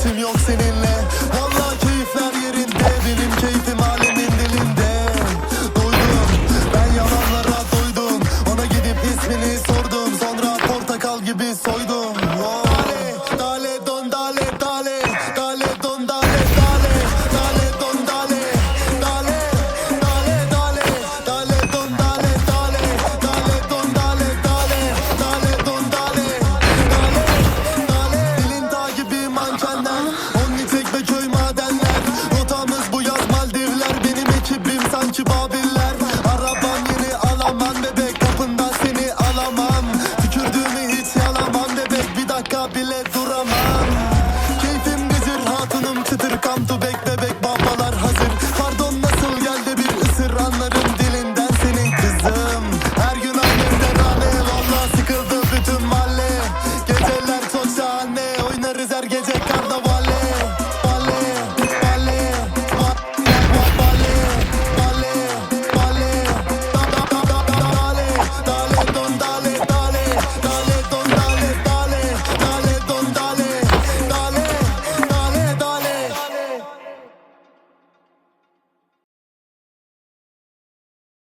Hevesim yok seninle. Vallahi keyifler yerinde. Dilim keyfim alemin dilinde. Duydum. Ben yalanlara doydum. Ona gidip ismini sordum. Sonra portakal gibi soydum. sanki babiller Araban yeni alamam bebek kapından seni alamam. Tükürdüğümü hiç yalamam bebek bir dakika bile duramam. Keyfim bezir hatunum çıtır kam tu